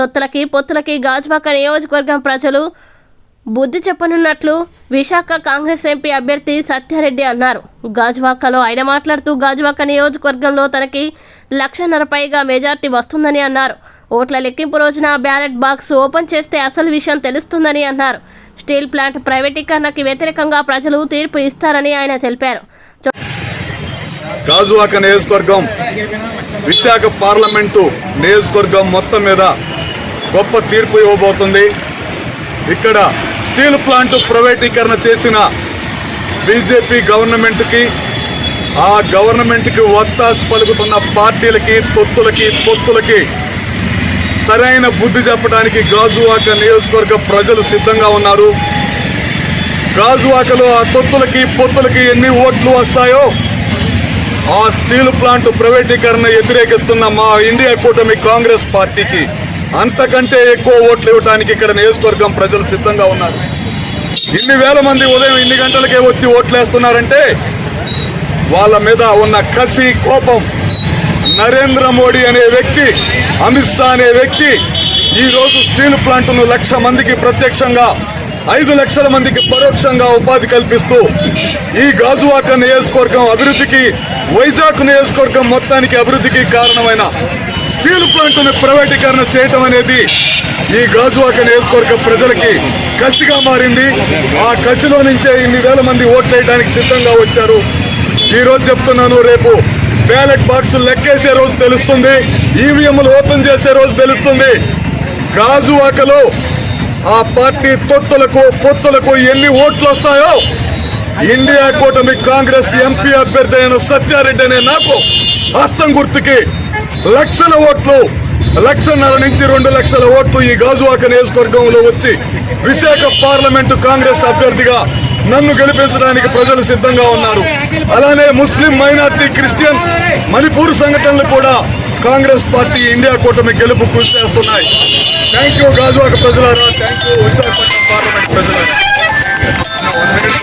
తొత్తులకి పొత్తులకి గాజువాక నియోజకవర్గం ప్రజలు బుద్ధి చెప్పనున్నట్లు విశాఖ కాంగ్రెస్ ఎంపీ అభ్యర్థి సత్యారెడ్డి అన్నారు. గాజువాకలో ఆయన మాట్లాడుతూ గాజువాక నియోజకవర్గంలో తనకి లక్షన్నర పైగా మెజార్టీ వస్తుందని అన్నారు. ఓట్ల లెక్కింపు రోజున బ్యాలెట్ బాక్స్ ఓపెన్ చేస్తే అసలు విషయం తెలుస్తుందని అన్నారు. స్టీల్ ప్లాంట్ ప్రైవేటీకరణకి వ్యతిరేకంగా ప్రజలు తీర్పు ఇస్తారని ఆయన తెలిపారు. గాజువాక నియోజకవర్గం విశాఖ పార్లమెంటు నియోజకవర్గం మొత్తం మీద గొప్ప తీర్పు ఇవ్వబోతుంది. ఇక్కడ స్టీల్ ప్లాంట్ ప్రైవేటీకరణ చేసిన బీజేపీ గవర్నమెంట్కి ఆ గవర్నమెంట్కి వత్తాసు పలుకుతున్న పార్టీలకి తొత్తులకి పొత్తులకి సరైన బుద్ధి చెప్పడానికి గాజువాక నియోజకవర్గ ప్రజలు సిద్ధంగా ఉన్నారు. గాజువాకలో ఆ తొత్తులకి పొత్తులకి ఎన్ని ఓట్లు వస్తాయో ఆ స్టీల్ ప్లాంట్ ప్రైవేటీకరణ వ్యతిరేకిస్తున్న మా ఇండియా కూటమి కాంగ్రెస్ పార్టీకి అంతకంటే ఎక్కువ ఓట్లు ఇవ్వడానికి ఇక్కడ నియోజకవర్గం ప్రజలు సిద్ధంగా ఉన్నారు. ఇన్ని వేల మంది ఉదయం ఇన్ని గంటలకే వచ్చి ఓట్లేస్తున్నారంటే వాళ్ళ మీద ఉన్న కసి కోపం. నరేంద్ర మోడీ అనే వ్యక్తి అమిత్ షా అనే వ్యక్తి ఈరోజు స్టీల్ ప్లాంట్ను లక్ష మందికి ప్రత్యక్షంగా ఐదు లక్షల మందికి పరోక్షంగా ఉపాధి కల్పిస్తూ ఈ గాజువాక నియోజకవర్గం అభివృద్ధికి వైజాగ్ నియోజకవర్గం మొత్తానికి అభివృద్ధికి కారణమైన స్టీల్ ప్లాంట్ను ప్రైవేటీకరణ చేయటం అనేది ఈ గాజువాక నియోజకవర్గ ప్రజలకి కసిగా మారింది. ఆ కసిలో నుంచే ఇన్ని వేల మంది ఓట్లేయడానికి సిద్ధంగా వచ్చారు. ఈరోజు చెప్తున్నాను రేపు బ్యాలెట్ బాక్స్ లెక్కేసే రోజు తెలుస్తుంది ఈవీఎంలు ఓపెన్ చేసే రోజు తెలుస్తుంది. గాజువాకలో ఆ పార్టీ తొత్తులకు పొత్తులకు ఎన్ని ఓట్లు వస్తాయో ఇండియా కూటమి కాంగ్రెస్ ఎంపీ అభ్యర్థి అయిన సత్యారెడ్డి అనే నాకు హస్తం గుర్తుకి లక్షల ఓట్లు లక్షన్నర నుంచి రెండు లక్షల ఓట్లు ఈ గాజువాక నియోజకవర్గంలో వచ్చి విశాఖ పార్లమెంటు కాంగ్రెస్ అభ్యర్థిగా నన్ను గెలిపించడానికి ప్రజలు సిద్ధంగా ఉన్నారు. అలానే ముస్లిం మైనార్టీ క్రిస్టియన్ మణిపూర్ సంఘటనలు కూడా కాంగ్రెస్ పార్టీ ఇండియా కూటమి గెలుపు కృషి చేస్తున్నాయి. థ్యాంక్ యూ గాజువాక ప్రజలారా. థ్యాంక్ యూ విశాఖపట్నం పార్లమెంట్ ప్రజలారా.